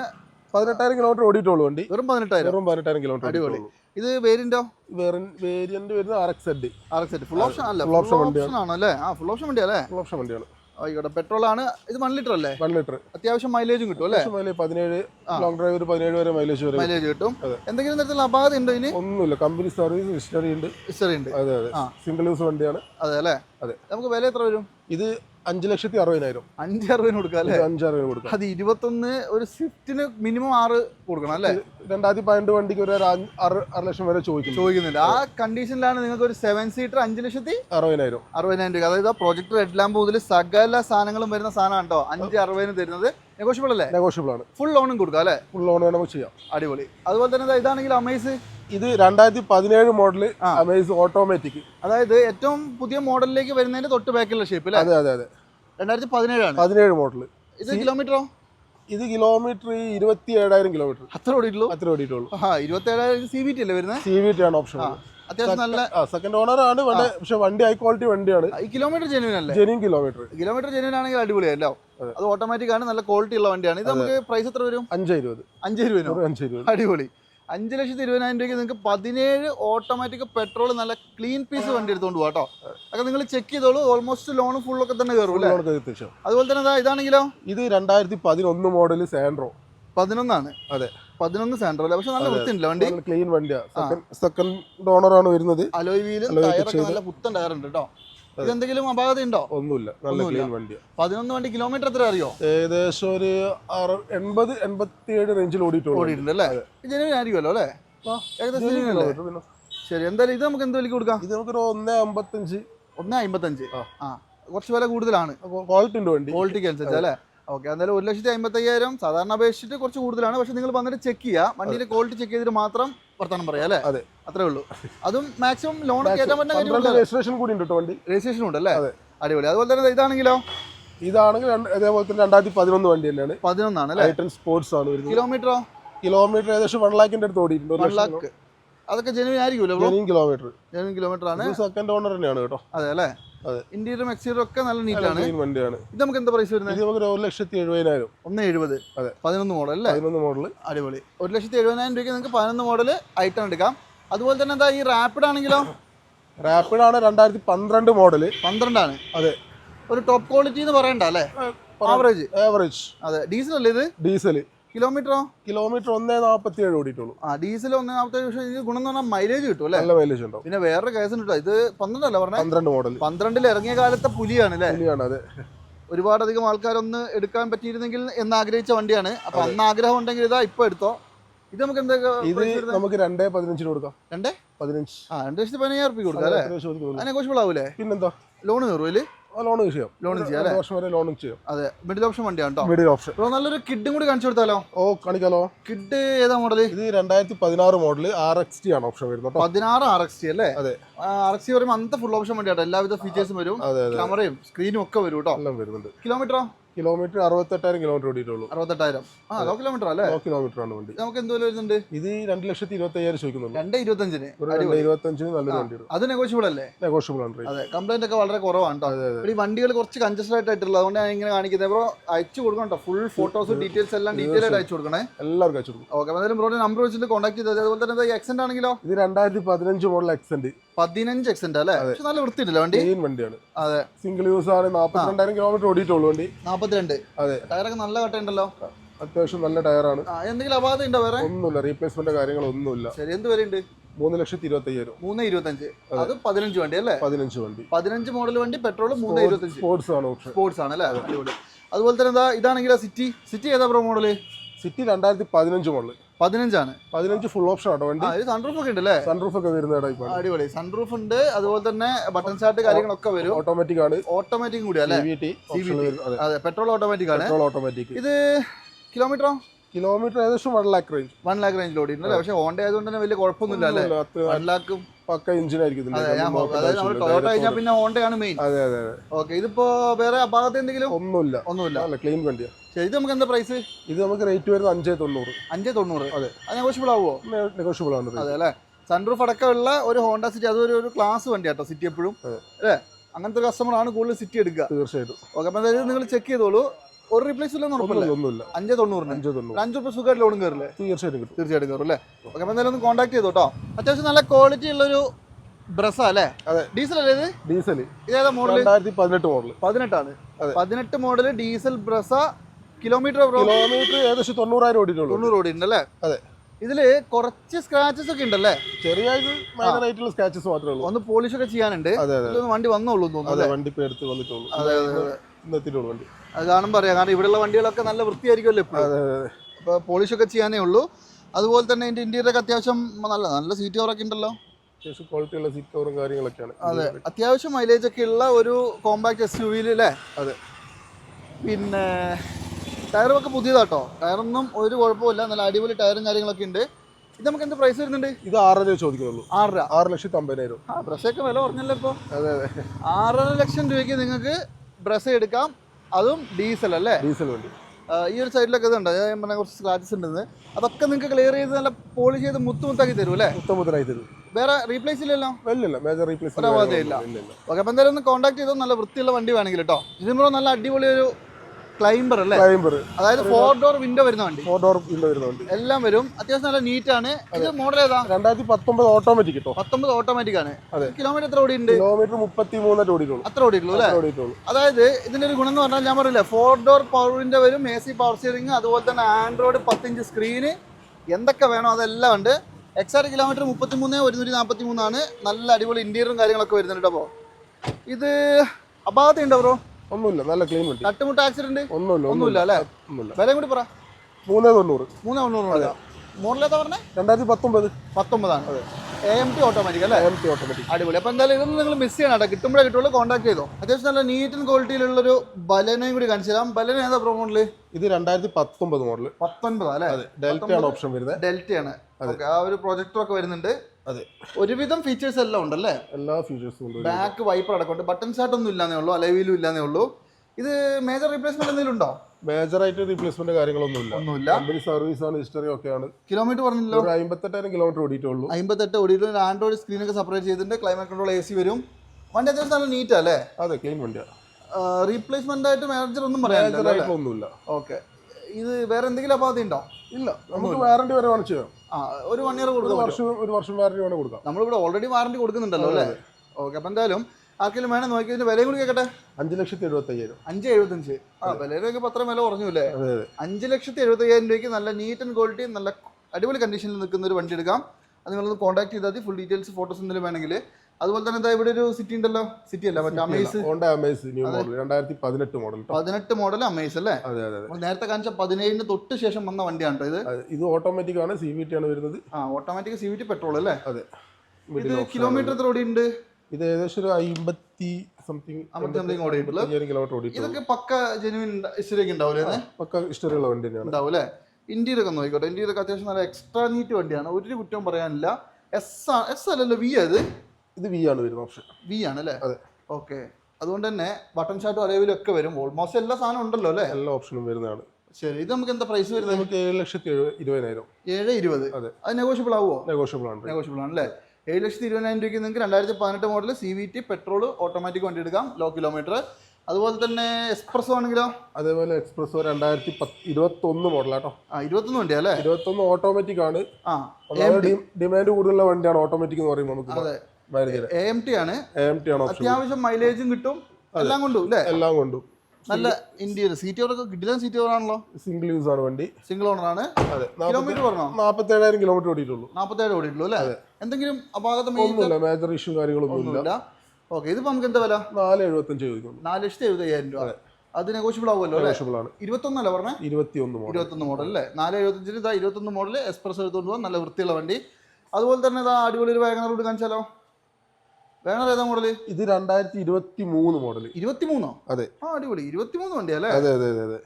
പതിനെട്ടായിരം കിലോമീറ്റർ ഓടിയിട്ടുള്ളൂ വണ്ടി. വെറും പതിനെട്ടായിരം? വെറും പതിനെട്ടായിരം കിലോമീറ്റർ അടിപൊളി. ഇത് വേരിയന്റോ വേരിയന്റ് വരുന്നത് R X Ed R X full option അല്ല. ഫുൾ ഓപ്ഷൻ ആണ് അല്ലേ ആ ഫുൾ ഓപ്ഷൻ വണ്ടിയാണ് ഫുൾ ഓപ്ഷൻ വണ്ടിയാണ്. ആയിക്കോട്ടെ. പെട്രോൾ ആണ് ഇത് വൺ ലിറ്റർ അല്ലേ? വൺ ലിറ്റർ അത്യാവശ്യം മൈലേജും കിട്ടും അല്ലേ? മൈലേജ് പതിനേഴ് ലോങ് ഡ്രൈവ് ഒരു പതിനേഴ് വരെ മൈലേജ് വരെ മൈലേജ് കിട്ടും. എന്തെങ്കിലും തരത്തിലുള്ള അപാകത ഉണ്ടോ ഇനി? ഒന്നുമില്ല. കമ്പനി സർവീസ് ഹിസ്റ്ററി ഉണ്ട്. ഹിസ്റ്ററി ഉണ്ട്. അതെ അതെ. സിംഗിൾ യൂസ് വണ്ടിയാണ്. അതെ അല്ലേ? അതെ. നമുക്ക് വില എത്ര വരും? ഇത് അഞ്ച് ലക്ഷത്തി അറുപതിനായിരം. അഞ്ച് അറുപതിന് കൊടുക്കാം അല്ലേ? ഇത് അറുപതിന് കൊടുക്കാം. അത് ഇരുപത്തൊന്ന് ഒരു സ്വിഫ്റ്റിന് മിനിമം ആറ് കൊടുക്കണം അല്ലേ? രണ്ടായിരത്തി പതിനെട്ട് വണ്ടിക്ക് ഒരു അഞ്ച് ആറ് ലക്ഷം വരെ ചോദിക്കും ചോദിക്കുന്നുണ്ട്. ആ കണ്ടീഷനിലാണ് നിങ്ങൾക്ക് ഒരു സെവൻ സീറ്റർ അഞ്ച് ലക്ഷത്തി അറുപതിനായിരം. അറുപതിനായിരം രൂപ. അതായത് പ്രോജക്ട് റെഡ് ലാമ്പ് മുതൽ സകല സാധനങ്ങളും വരുന്ന സാധനമാണ് കേട്ടോ. അഞ്ച് അറുപതിന് തരുന്നത്. നെഗോഷ്യബിൾ അല്ലേ? നെഗോഷ്യബിൾ ആണ്. ഫുൾ ലോണും കൊടുക്കാം അല്ലേ? ഫുൾ ലോൺ വേണമെങ്കിൽ ചെയ്യാം. അടിപൊളി. അതുപോലെ തന്നെ ഇതാണെങ്കിൽ അമേസ് ഇത് രണ്ടായിരത്തി പതിനേഴ് മോഡൽ അമേസ് ഓട്ടോമാറ്റിക് അതായത് ഏറ്റവും പുതിയ മോഡലിലേക്ക് വരുന്നതിന്റെ തൊട്ട് ബാക്കിലുള്ള ഷേപ്പ് അല്ലേ? അതെ അതെ അതെ. രണ്ടായിരത്തി പതിനേഴാണ് പതിനേഴ് മോഡൽ ഇത് കിലോമീറ്ററോ ഇത് കിലോമീറ്റർ ഇരുപത്തി ഏഴായിരം കിലോമീറ്റർ അത്ര ഓടിയിട്ടുള്ളൂ? അത്ര ഓടിയിട്ടുള്ളൂ. ആ ഇരുപത്തി ഏഴായിരം സി ബി ടി അല്ലേ വരുന്നത് സി വി ടി ആണ് ഓപ്ഷൻ അത്യാവശ്യം നല്ല സെക്കൻഡ് ഓണർ ആണ് വണ്ടി പക്ഷെ വണ്ടി ഹൈ ക്വാളിറ്റി വണ്ടിയാണ്. കിലോമീറ്റർ ജെനുവിൻ അല്ലേ? ജെനുവിൻ കിലോമീറ്റർ കിലോമീറ്റർ ജെനുവിൻ ആണെങ്കിൽ അടിപൊളിയല്ലോ അത്. ഓട്ടോമാറ്റിക് ആണ് നല്ല ക്വാളിറ്റി ഉള്ള വണ്ടിയാണ്. ഇത് നമുക്ക് പ്രൈസ് എത്ര വരും? അഞ്ച് ഇരുപത്. അഞ്ച് ഇരുപത്. അടിപൊളി. അഞ്ച് ലക്ഷത്തി ഇരുപതിനായിരം രൂപയ്ക്ക് നിങ്ങൾക്ക് പതിനേഴ് ഓട്ടോമാറ്റിക് പെട്രോൾ നല്ല ക്ലീൻ പീസ് വണ്ടി എടുത്തോണ്ട് പോകാം കേട്ടോ അതൊക്കെ നിങ്ങൾ ചെക്ക് ചെയ്തോളൂ. ഓൾമോസ്റ്റ് ലോൺ ഫുള്ളൊക്കെ തന്നെ കയറും അതുപോലെ തന്നെ ഇതാണെങ്കിലോ? ഇത് രണ്ടായിരത്തി പതിനൊന്ന് മോഡൽ സാൻഡ്രോ പതിനൊന്നാണ്. അതെ. പതിനൊന്ന് സെൻട്രൽ അല്ലേ? പക്ഷെ നല്ല വൃത്തിയുണ്ടല്ലോ വണ്ടി ക്ലീൻ വണ്ടിയാണ് സെക്കൻഡ് ഡോണർ ഓണർ ആണ് വരുന്നത്. അലോയ് വീലും ടയറൊക്കെ നല്ല പുത്തൻ ടയർ ഉണ്ട് കേട്ടോ ഇതെന്തെങ്കിലും അപാകത ഉണ്ടോ? ഒന്നുമില്ല. നല്ല ക്ലീൻ വണ്ടിയാണ് പതിനൊന്ന് വണ്ടി കിലോമീറ്റർ എത്ര അറിയോ? ഏകദേശം ഒരു എൺപത് എൺപത്തിയേഴ് റേഞ്ചിൽ ഓടിയിട്ടുള്ളൂ. ഓടിയിട്ടുണ്ട് അല്ലേ? ജനുവിൻ ആയിരിക്കുമല്ലോ അല്ലേ? ഏകദേശം ശരി എന്തായാലും ഇത് നമുക്ക് എന്ത് വിലക്ക് കൊടുക്കാം? ഇത് നമുക്കൊരു ഒന്നേ അമ്പത്തഞ്ച്. ഒന്നേ അമ്പത്തഞ്ച്. ആ. കുറച്ച് വില കൂടുതലാണ്. ക്വാളിറ്റി ഉണ്ട് വണ്ടി. ക്വാളിറ്റിക്ക് അനുസരിച്ച് അല്ലേ? ഓക്കെ എന്തായാലും ഒരു ലക്ഷത്തി അമ്പത്തി അയ്യായിരം സാധാരണ അപേക്ഷിച്ചിട്ട് കുറച്ച് കൂടുതലാണ്. പക്ഷെ നിങ്ങൾ വന്നിട്ട് ചെക്ക് ചെയ്യുക വണ്ടിയുടെ ക്വാളിറ്റി ചെക്ക് ചെയ്തിട്ട് മാത്രം വർത്തമാനം പറയാം അല്ലേ? അതെ. അത്രേ ഉള്ളൂ. അതും മാക്സിമം ലോൺ കയറ്റാൻ പറ്റുന്ന രജിസ്ട്രേഷൻ കൂടി ഉണ്ട് വണ്ടി. രജിസ്ട്രേഷൻ ഉണ്ട് അല്ലേ. അടിപൊളി. അതുപോലെ തന്നെ ഇതാണെങ്കിലോ? ഇതാണെങ്കിൽ അതേപോലെ തന്നെ രണ്ടായിരത്തി പതിനൊന്ന് വണ്ടി തന്നെയാണ്. പതിനൊന്നാണ് അല്ലേ? സ്പോർട്സ് ആണ് കിലോമീറ്ററോ കിലോമീറ്റർ ഏകദേശം വൺ ലാഖിന്റെ അടുത്ത് ഓടിയിട്ടുണ്ട്. വൺ ലാക്ക് അതൊക്കെ ജെനുവിൻ ആയിരിക്കുമല്ലോ bro genuine kilometre genuine kilometre ആണ്. സെക്കൻഡ് ഓണർ തന്നെയാണ് കേട്ടോ. അതെ അല്ലേ. ഇന്റീരിയറും എക്സ്റ്റീരിയറും ഒക്കെ നല്ല നീറ്റാണ് വണ്ടിയാണ്. ഇത് നമുക്ക് എന്താ പ്രൈസ് വരുന്നത്? ഇത് നമുക്ക് ഒരു ലക്ഷത്തി എഴുപതിനായിരം. ഒന്ന് എഴുപത്. അതെ. പതിനൊന്ന് മോഡൽ അല്ലേ? പതിനൊന്ന് മോഡൽ അടിപൊളി. ഒരു ലക്ഷത്തി എഴുപതിനായിരം രൂപയ്ക്ക് നിങ്ങൾക്ക് പതിനൊന്ന് മോഡൽ ഐറ്റം എടുക്കാം. അതുപോലെ തന്നെ എന്താ ഈ റാപ്പിഡ് ആണെങ്കിലോ? റാപ്പിഡ് ആണ് രണ്ടായിരത്തി പന്ത്രണ്ട് മോഡൽ പന്ത്രണ്ടാണ്. അതെ. ഒരു ടോപ്പ് ക്വാളിറ്റി എന്ന് പറയണ്ട അല്ലേ? ആവറേജ് ആവറേജ് അതെ. ഡീസൽ അല്ലേ ഇത്? ഡീസൽ കിലോമീറ്ററോ? കിലോമീറ്റർ ഒന്നേ നാൽപ്പത്തി ഏഴ് ഓടിയിട്ടുള്ളൂ. ആ ഡീസൽ ഒന്നേ നാൽപ്പത്തി പക്ഷേ ഇത് ഗുണം എന്ന് പറഞ്ഞാൽ മൈലേജ് കിട്ടും അല്ലേ? നല്ല മൈലേജ് ഉണ്ടാവും. പിന്നെ വേറെ കേസ് കേട്ടോ ഇത് പന്ത്രണ്ടല്ല പറഞ്ഞത് പന്ത്രണ്ട് മോഡൽ പന്ത്രണ്ടിൽ ഇറങ്ങിയ കാലത്തെ പുലിയാണ് അല്ലേ? പുലിയാണ് അതെ. ഒരുപാടധികം ആൾക്കാരൊന്ന് എടുക്കാൻ പറ്റിയിരുന്നെങ്കിൽ എന്ന് ആഗ്രഹിച്ച വണ്ടിയാണ്. അപ്പൊ അന്ന് ആഗ്രഹം ഉണ്ടെങ്കിൽ ഇതാ ഇപ്പൊ എടുത്തോ. ഇത് നമുക്ക് എന്തൊക്കെ ഇത് നമുക്ക് രണ്ടേ പതിനഞ്ചിന് കൊടുക്കാം. രണ്ടേ? പതിനഞ്ച്. ആ രണ്ട് ലക്ഷത്തി പതിനയ്യായിരം റുപ്പിക്ക് കൊടുക്കാം അല്ലേ. അതിനെ കോശിബിൾ ആവൂലേ? പിന്നെന്താ? ലോൺ കയറും ഇതിൽ? ലോൺ ചെയ്യാം ലോണും ചെയ്യാം അല്ലേ? വർഷം വരെ ലോണും ചെയ്യാം അതെ. മിഡിൽ ഓപ്ഷൻ വണ്ടിയാണ് കേട്ടോ. മിഡിൽ ഓപ്ഷൻ നല്ലൊരു കിഡും കൂടി കാണിച്ചു കൊടുത്താലോ? ഓ കാണിക്കാലോ? കിഡ് ഏതാ മോഡൽ ഇത് രണ്ടായിരത്തി പതിനാറ് മോഡൽ ആർ എക്സ് ടി ആണ് ഓപ്ഷൻ വരുന്നത് പതിനാറ് ആർ എക്സ് ടി അല്ലേ? അതെ. ആർ എക്സ് ടി പറയുമ്പോൾ അന്ത ഫുൾ ഓപ്ഷൻ വണ്ടിയാണ് എല്ലാവിധ ഫീച്ചേഴ്സും വരും. ക്യാമറയും സ്ക്രീനും ഒക്കെ വരും കേട്ടോ. എല്ലാം വരുന്നുണ്ട്. കിലോമീറ്ററോ കിലോമീറ്റർ അറുപത്തെട്ടായിരം കിലോമീറ്റർ ഓടിയിട്ടുള്ളൂ. അറുപത്തെട്ടായിരം. ആ ലോ കിലോമീറ്റർ അല്ലേ? കിലോമീറ്റർ ആണ് വണ്ടി. നമുക്ക് എന്തോ വരുന്നുണ്ട്? ഇത് രണ്ട് ലക്ഷത്തി ഇരുപത്തി അയ്യായിരം ചോദിക്കുന്നുണ്ട് രണ്ട് ഇരുപത്തഞ്ചിന്. രണ്ട് ഇരുപത്തഞ്ചിന് നല്ലൊരു വണ്ടി അത് നെഗോഷ്യബിൾ അല്ലേ? നെഗോഷ്യബിൾ ആണ് അതെ കംപ്ലൈന്റ് ഒക്കെ വളരെ കുറവാണ് കേട്ടോ ഈ വണ്ടികൾ കുറച്ച് കൺജസ്റ്റഡ് ആയിട്ടുള്ളത് അതുകൊണ്ട് ഞാൻ ഇങ്ങനെ കാണിക്കുന്നത് ബ്രോ അയച്ചു കൊടുക്കണം കേട്ടോ ഫുൾ ഫോട്ടോസ് ഡീറ്റെയിൽസ് എല്ലാം ഡീറ്റെയിൽ ആയിട്ട് അയച്ചു കൊടുക്കണേ. എല്ലാവർക്കും അയച്ചു കൊടുക്കും. ഓക്കെ എന്തായാലും ബ്രോ നമ്പർ വെച്ചിട്ട് കോൺടാക്ട് ചെയ്തത് അതുപോലെ തന്നെ എക്സെന്റ് ആണെങ്കിലോ? ഇത് രണ്ടായിരത്തി പതിനഞ്ച് മോഡൽ എക്സെന്റ് പതിനഞ്ച് എക്സെന്റ് അല്ലേ? നല്ല വൃത്തിയില്ല വണ്ടി? വണ്ടിയാണ്. അതെ. സിംഗിൾ യൂസ് ആണ്. നാൽപ്പത്തിരണ്ടായിരം കിലോമീറ്റർ ഓടിയിട്ടുള്ളൂ വണ്ടി. നാപ്പത്തിരണ്ട്. അതെ. ടയറൊക്കെ നല്ല കട്ടയുണ്ടല്ലോ. അത്യാവശ്യം നല്ല ടയറാണ്. എന്തെങ്കിലും അപാധ ഉണ്ടോ വേറെ? ഒന്നുമില്ല റീപ്ലേസ്മെന്റ് കാര്യങ്ങളൊന്നുമില്ല. ശരി എന്ത് വരെയുണ്ട് മൂന്ന് ലക്ഷത്തി ഇരുപത്തി അയ്യായിരം മൂന്ന് ഇരുപത്തഞ്ച്. അത്. പതിനഞ്ച് വണ്ടി അല്ലേ? പതിനഞ്ച് വണ്ടി. പതിനഞ്ച് മോഡൽ വണ്ടി പെട്രോൾ മൂന്ന് ഇരുപത്തഞ്ച്. സ്പോർട്സ് ആണ് സ്പോർട്സ് ആണ് അല്ലേ? അതുപോലെ തന്നെ എന്താ ഇതാണെങ്കിൽ സിറ്റി സിറ്റി ഏതാ പ്രോ മോഡൽ സിറ്റി രണ്ടായിരത്തി പതിനഞ്ച് മോഡൽ പതിനഞ്ചാണ്. പതിനഞ്ച് ഫുൾ ഓപ്ഷൻ ആട്ടോ വണ്ടി? സൺറൂഫ് ഒക്കെ ഉണ്ട് സൺറൂഫ് ഒക്കെ വരുന്ന ടൈപ്പാണ് അടിപൊളി. സൺറൂഫ് ഉണ്ട് അതുപോലെ തന്നെ ബട്ടൺ സ്റ്റാർട്ട് കാര്യങ്ങളൊക്കെ വരും. ഓട്ടോമാറ്റിക് ആണ്. ഓട്ടോമാറ്റിക് കൂടി അല്ലേ? അതെ. പെട്രോൾ ഓട്ടോമാറ്റിക് ആണ്. പെട്രോൾ ഓട്ടോമാറ്റിക് ഇത് കിലോമീറ്ററോ കിലോമീറ്റർ ഏകദേശം one lakh range one lakh റേഞ്ചിൽ ഓടിയിട്ടുണ്ട് പക്ഷേ ഹോണ്ട ആയതുകൊണ്ട് തന്നെ വലിയ കുഴപ്പമൊന്നുമില്ല അല്ലേ? വൺ ലാക്കും പക്ക എഞ്ചിൻ ആയിരിക്കും ടൊയോട്ട കഴിഞ്ഞാൽ പിന്നെ ഹോണ്ടയാണ് മെയിൻ അതെ അതെ അതെ. ഓക്കെ ഇതിപ്പോ വേറെ എന്തെങ്കിലും? ഒന്നുമില്ല. ഒന്നുമില്ല. അല്ല വണ്ടിയാ. ശരി ഇത് നമുക്ക് എന്താ പ്രൈസ് ഇത് നമുക്ക് റേറ്റ് വരുന്നത് അഞ്ചേ തൊണ്ണൂറ്. അഞ്ചേ തൊണ്ണൂറ്. അതെ. അത് നെഗോഷ്യബിൾ ആവുമോ നെഗോഷ്യബിൾ ആണ് അതെ അല്ലേ സൺറൂഫ് അടക്കമുള്ള ഒരു ഹോണ്ട സിറ്റി അതൊരു ഒരു ക്ലാസ് വണ്ടി കേട്ടോ സിറ്റി എപ്പോഴും. അല്ലേ? അങ്ങനത്തെ കസ്റ്റമർ ആണ് കൂടുതൽ സിറ്റി എടുക്കുക. തീർച്ചയായിട്ടും. ഓക്കെ അപ്പം നിങ്ങൾ ചെക്ക് ചെയ്തോളൂ. ഒരു റീപ്ലേസ് ഇല്ലെന്ന് ഉറപ്പല്ലേ. ഒന്നുമില്ല അഞ്ച് തൊണ്ണൂറിന്. അഞ്ചേ തൊണ്ണൂറ്. അഞ്ചു റുപ്യ സുഖമായിട്ട് ലോണും കയറില്ലേ തീർച്ചയായിട്ടും കിട്ടും. തീർച്ചയായിട്ടും കയറും അല്ലേ? ഓക്കെ അപ്പം എന്തായാലും ഒന്ന് കോൺടാക്ട് ചെയ്തോ കേട്ടോ അത്യാവശ്യം നല്ല ക്വാളിറ്റി ഉള്ളൊരു ബ്രസ്സ അല്ലേ? അതെ. ഡീസൽ അല്ലേ ഇത്? ഡീസൽ ഇതേതാ മോഡൽ രണ്ടായിരത്തി പതിനെട്ട് മോഡൽ പതിനെട്ടാണ്. പതിനെട്ട് model diesel Brezza kilometre kilometre ഏകദേശം തൊണ്ണൂറായിരം ഓടിയിട്ടുള്ളൂ. തൊണ്ണൂറ് ഓടി അല്ലേ? അതെ. ഇതിൽ കുറച്ച് സ്ക്രാച്ചസ് ഒക്കെ ഉണ്ടല്ലേ ചെറിയ ആയിട്ടുള്ള സ്ക്രാച്ചസ് മാത്രമേ ഉള്ളൂ. ഒന്ന് പോളിഷ് ഒക്കെ ചെയ്യാനുണ്ട്. വണ്ടി വന്നോളൂ തോന്നുന്നു വണ്ടി ഇപ്പൊ എടുത്ത് വന്നിട്ടുള്ളൂ. വണ്ടി. അത് പറയാം. കാരണം ഇവിടെയുള്ള വണ്ടികളൊക്കെ നല്ല വൃത്തിയായിരിക്കുമല്ലോ അതെ അപ്പോൾ പോളിഷ് ഒക്കെ ചെയ്യാനേ ഉള്ളൂ. അതുപോലെ തന്നെ ഇതിന്റെ ഇന്റീരിയർ ഒക്കെ അത്യാവശ്യം നല്ല നല്ല സീറ്റ് കവറൊക്കെ ഉണ്ടല്ലോ. അത്യാവശ്യം ക്വാളിറ്റി ഉള്ള സീറ്റ് കവറും കാര്യങ്ങളൊക്കെയാണ്. അതെ അത്യാവശ്യം മൈലേജ് ഒക്കെ ഉള്ള ഒരു കോമ്പാക്ട് എസ് യു വിയിൽ അല്ലേ അതെ. പിന്നെ ടയറൊക്കെ ഒക്കെ പുതിയതാട്ടോ. ടയറൊന്നും ഒരു കുഴപ്പമില്ല നല്ല അടിപൊളി ടയറും കാര്യങ്ങളൊക്കെ ഉണ്ട്. ഇത് നമുക്ക് എന്ത് പ്രൈസ് വരുന്നുണ്ട്? ഇത് ആറര ചോദിക്കുന്നുള്ളൂ. ആറര. ആറ് ലക്ഷത്തി അമ്പതിനായിരം ആ ബ്രഷൊക്കെ വില കുറഞ്ഞല്ലോ ഇപ്പോൾ അതെ അതെ. ആറര ലക്ഷം രൂപയ്ക്ക് നിങ്ങൾക്ക് ബ്രഷ് എടുക്കാം. അതും ഡീസൽ അല്ലേ? ഡീസൽ വണ്ടി. ഈ ഒരു സൈഡിലൊക്കെ ഇതുണ്ട്. ഞാൻ പറഞ്ഞ കുറച്ച് സ്ക്രാച്ചസ് ഉണ്ടെന്ന് അതൊക്കെ നിങ്ങൾക്ക് ക്ലിയർ ചെയ്ത് നല്ല പോളിഷ് ചെയ്ത് മുത്ത് മുത്താക്കി തരും അല്ലേ? ഉത്തമത്തിനായി തരും. വേറെ റീപ്ലേസ് ഇല്ലല്ലോ? ഇല്ലില്ല മേജർ റീപ്ലേസ്. ഇല്ല ഇല്ല ഓക്കെ അപ്പം എന്തായാലും ഒന്ന് കോൺടാക്ട് ചെയ്തോ നല്ല വൃത്തിയുള്ള വണ്ടി വേണമെങ്കിൽ കേട്ടോ. ഇതിന് നല്ല അടിപൊളി ഒരു ക്ലൈംബർ അല്ലേ? ക്ലൈംബർ അതായത് ഫോർ ഡോർ വിൻഡോ വരുന്ന വണ്ടി. ഫോർ ഡോർ വിൻഡോ വരുന്ന വണ്ടി. എല്ലാം വരും. അത്യാവശ്യം നല്ല നീറ്റ് ആണ്. ഇത് മോഡൽ ഏതാ? രണ്ടായിരത്തി പത്തൊമ്പത് ഓട്ടോമാറ്റിക് കേട്ടോ പത്തൊമ്പത് ഓട്ടോമാറ്റിക് ആണ്. കിലോമീറ്റർ എത്ര ഓടിയുണ്ട് കിലോമീറ്റർ മുപ്പത്തി മൂന്നര ഓടിയിട്ടുള്ളൂ. അത്ര ഓടിയിട്ടുള്ളൂ അല്ലേ? ഓടിയിട്ടുള്ളൂ. അതായത് ഇതിന്റെ ഒരു ഗുണം എന്ന് പറഞ്ഞാൽ ഞാൻ പറയില്ല ഫോർ ഡോർ പവറിന്റെ വരും എ സി പവർ സ്റ്റിയറിംഗ് അതുപോലെ തന്നെ ആൻഡ്രോയിഡ് പത്തിഞ്ച് സ്ക്രീന് എന്തൊക്കെ വേണോ അതെല്ലാം ഉണ്ട്. എക്സാറ് കിലോമീറ്റർ മുപ്പത്തി മൂന്ന് ഒരുന്നൂറ്റി നാൽപ്പത്തി മൂന്നാണ് നല്ല അടിപൊളി ഇന്റീരിയറും കാര്യങ്ങളൊക്കെ വരുന്നുണ്ട് അപ്പോൾ ഇത് അപാകത ഉണ്ടോ ബ്രോ ഒന്നുമില്ല നല്ല ക്ലീൻ വണ്ടി തട്ടുമുട്ട ആക്സിഡന്റ് ഒന്നുമില്ല ഒന്നുമില്ല. അല്ലേ? ഒന്നുമില്ല. വില കൂടി പറ. മൂന്നേ തൊണ്ണൂറ്. മൂന്നേ തൊണ്ണൂറ് മോഡൽ ഏതാ പറഞ്ഞേ? രണ്ടായിരത്തി പത്തൊമ്പത്. പത്തൊമ്പതാണ്. എ എം ടി ഓട്ടോമാറ്റിക് അല്ലേ? എം ടി ഓട്ടോമാറ്റിക് അടിപൊളി. അപ്പോൾ എന്തായാലും ഇതൊന്നും നിങ്ങൾ മിസ് ചെയ്യണം കേട്ടോ. കിട്ടുമ്പോഴേ കിട്ടുള്ളൂ കോൺടാക്ട് ചെയ്തോ. അത്യാവശ്യം നല്ല നീറ്റ് ആൻഡ് ക്വാളിറ്റിയിലുള്ളൊരു ബലനയും കൂടി കാണിച്ചു തരാം. ബലന ഏതാ പ്രോ മോഡൽ ഇത് രണ്ടായിരത്തി പത്തൊമ്പത് മോഡൽ പത്തൊൻപതാ അല്ലേ? അതെ. ഡെൽറ്റ ആണ് ഓപ്ഷൻ വരുന്നത്. ഡെൽറ്റയാണ് ഓക്കെ ആ ഒരു പ്രൊജക്ടറൊക്കെ വരുന്നുണ്ട്. അതെ. ഒരുവിധം ഫീച്ചേഴ്സ് എല്ലാം ഉണ്ട് അല്ലേ എല്ലാ ഫീച്ചേഴ്സും ഉണ്ട് ബാക്ക് വൈപ്പർ അടക്കമുണ്ട്. ബട്ടൺ ഷാർട്ട് ഒന്നും ഇല്ലാന്നേ ഉള്ളൂ അലവിയിലും ഇല്ലാന്നേ ഉള്ളൂ. ഇത് മേജർ റീപ്ലേസ്മെന്റ് എന്തെങ്കിലും ഉണ്ടോ? മേജർ ആയിട്ട് റീപ്ലേസ്മെന്റ് കാര്യങ്ങളൊന്നുമില്ല. ഒന്നുമില്ല. കമ്പനി സർവീസ് ആണ് ഹിസ്റ്ററി ഒക്കെ ആണ്. കിലോമീറ്റർ പറഞ്ഞല്ലോ ഒരു അമ്പത്തെട്ടായിരം കിലോമീറ്റർ ഓടിയിട്ടുള്ളൂ. അമ്പത്തെട്ട് ഓടിയിട്ടുള്ള. ആൻഡ്രോയിഡ് സ്ക്രീൻ ഒക്കെ സെപ്പറേറ്റ് ചെയ്തിട്ടുണ്ട്. ക്ലൈമറ്റ് കൺട്രോൾ എ സി വരും. വണ്ടി അത്യാവശ്യം നല്ല നീറ്റ് അല്ലേ? അതെ ക്ലീൻ വണ്ടിയാണ് റീപ്ലേസ്മെന്റ് ആയിട്ട് മാനേജർ ഒന്നും പറയാനില്ല ഒന്നുമില്ല ഓക്കെ ഇത് വേറെ എന്തെങ്കിലും അപാധി ഉണ്ടോ? ഇല്ല. നമുക്ക് വാറണ്ടി വരെ വാങ്ങിച്ചു ഒരു വൺ ഇയർ കൊടുക്കും വർഷം ഒരു വർഷം വാറണ്ടി വേണം കൊടുക്കാം. നമ്മളിവിടെ ഓൾറെഡി വാറണ്ടി കൊടുക്കുന്നുണ്ടല്ലോ അല്ലേ? ഓക്കെ അപ്പം എന്തായാലും ആർക്കെങ്കിലും വേണം നോക്കി ഇതിന്റെ വിലയും കൂടി കേക്കട്ടെ? അഞ്ച് ലക്ഷത്തി എഴുപത്തയ്യായിരം. അഞ്ച് എഴുപത്തഞ്ച്. ആ വിലയൊക്കെ പത്രം വില കുറഞ്ഞു അല്ലേ? അതെ അതെ. അഞ്ച് ലക്ഷത്തി എഴുപത്തയ്യായിരം രൂപയ്ക്ക് നല്ല നീറ്റ് ആൻഡ് ക്വാളിറ്റി നല്ല അടിപൊളി കണ്ടീഷനിൽ നിൽക്കുന്ന ഒരു വണ്ടി എടുക്കാം. അത് നിങ്ങളൊന്ന് കോൺടാക്ട് ചെയ്താൽ മതി. ഫുൾ ഡീറ്റെയിൽസ് ഫോട്ടോസ് എന്തെങ്കിലും വേണമെങ്കിൽ അതുപോലെ തന്നെ ഇവിടെ ഒരു സിറ്റി ഉണ്ടല്ലോ. സിറ്റി അല്ല മറ്റേ Amaze Honda Amaze new model രണ്ടായിരത്തി പതിനെട്ട് മോഡൽ പതിനെട്ട് മോഡൽ അമേസ് അല്ലേ? അതെ അതെ നേരത്തെ കാണിച്ച പതിനേഴിന് തൊട്ട് ശേഷം വന്ന വണ്ടിയാണ് ഇത്? ഇത് ഓട്ടോമാറ്റിക് ആണ് സി വി ടി ആണ് വരുന്നത്. ആ automatic C V T petrol അല്ലേ? അതെ. ഇത് കിലോമീറ്റർ എത്ര ഓടിയുണ്ട് ഇത് ഏകദേശം ഒരു അമ്പത്തി സംതിങ് ഓടിയിട്ടുള്ളൂ. കിലോമീറ്റർ ഇതൊക്കെ പക്ക ജെനുവിൻ ഹിസ്റ്ററിയൊക്കെ ഉണ്ടാവില്ലേ പക്ക ഇഷ്ടമുള്ള വണ്ടി തന്നെയാണ്. ഉണ്ടാവും അല്ലേ? ഇന്റീരിയർ ഒക്കെ നോക്കിക്കോട്ടെ. ഇന്റീരിയർ ഒക്കെ അത്യാവശ്യം നല്ല എക്സ്ട്രാ നീറ്റ് വണ്ടിയാണ്. ഒരു കുറ്റം പറയാനില്ല. എസ് എസ് അല്ലല്ലോ വി അത് ഇത് വി ആണ് വരുന്ന ഓപ്ഷൻ വി ആണ് അല്ലേ? അതെ. ഓക്കെ അതുകൊണ്ട് തന്നെ ബട്ടൺ ഷർട്ടും അലവിലും ഒക്കെ വരും. ഓൾമോസ്റ്റ് എല്ലാ സാധനം ഉണ്ടല്ലോ അല്ലേ? എല്ലാ ഓപ്ഷനും വരുന്നതാണ്. ശരി. ഇത് നമുക്ക് എന്താ പ്രൈസ് വരുന്നത്? നമുക്ക് ഏഴ് ലക്ഷത്തി ഇരുപതിനായിരം. ഏഴ് ഇരുപത്. അതെ. അത് നെഗോഷ്യബിൾ ആവുമോ നെഗോഷ്യബിൾ ആണ്. നെഗോഷ്യബിൾ ആണ് അല്ലേ? ഏഴ് ലക്ഷത്തി ഇരുപതിനായിരം രൂപയ്ക്ക് നിങ്ങൾക്ക് രണ്ടായിരത്തി പതിനെട്ട് model C V T petrol automatic വണ്ടി എടുക്കാം. ലോ കിലോമീറ്റർ അതുപോലെ തന്നെ എക്സ്പ്രസ് ആണെങ്കിലോ? അതേപോലെ എക്സ്പ്രസോ രണ്ടായിരത്തി പത്ത് ഇരുപത്തൊന്ന് മോഡലാട്ടോ ആ ഇരുപത്തൊന്ന് വണ്ടിയാ അല്ലേ? ഇരുപത്തൊന്ന് ഓട്ടോമാറ്റിക് ആണ്. ഡിമാൻഡ് കൂടുതലുള്ള വണ്ടിയാണ് ഓട്ടോമാറ്റിക് എന്ന് പറയുമ്പോൾ നമുക്ക് അതെ. എ എം ടി ആണ്. അത്യാവശ്യം മൈലേജും കിട്ടും. എല്ലാം കൊണ്ടും അല്ലേ? എല്ലാം കൊണ്ടും. നല്ല ഇന്ത്യയിൽ സീറ്റ് ഓർഡർ കിട്ടില്ല സീറ്റ് ഓവർ ആണല്ലോ സിംഗിൾ യൂസ് ആണ് വണ്ടി. സിംഗിൾ ഓണർ ആണ്. കിലോമീറ്റർ പറഞ്ഞോ? നാൽപ്പത്തേഴായിരം കിലോമീറ്റർ ഓടിയിട്ടുള്ളൂ. നാൽപ്പത്തേഴ് ഓടിയിട്ടുള്ളൂ അല്ലേ? എന്തെങ്കിലും അപാകത മേജർ ഇഷ്യൂ കാര്യങ്ങളൊന്നും ഇല്ല ഓക്കെ ഇതിപ്പോ നമുക്ക് എന്താ വില? നാല് എഴുപത്തഞ്ച് ചോദിക്കുന്നു. നാല് ലക്ഷത്തി എഴുപത്തി അയ്യായിരം രൂപ. അത്. നെഗോഷ്യബിൾ ആവുമല്ലോ നെഗോഷ്യബിൾ ആണ്. ഇരുപത്തൊന്നല്ല പറഞ്ഞേ? ഇരുപത്തിയൊന്ന് മോഡൽ ഇരുപത്തൊന്ന് മോഡൽ അല്ലേ? നാല് എഴുപത്തഞ്ചിന് ഇതാ ഇരുപത്തൊന്ന് മോഡൽ എക്സ്പ്രസ് എടുത്തുകൊണ്ട് പോകാൻ നല്ല വൃത്തിയുള്ള വണ്ടി. അതുപോലെ തന്നെ ഇതാ അടിപൊളി ഒരു വാഗണർ റോഡ് കാണിച്ചാലോ? വാഗണർ ഏതാ മോഡൽ ഇത് രണ്ടായിരത്തി ഇരുപത്തി മൂന്ന് മോഡൽ ഇരുപത്തിമൂന്നോ? അതെ. ആ അടിപൊളി. ഇരുപത്തിമൂന്ന് വണ്ടി അല്ലേ? അതെ അതെ അതെ അതെ.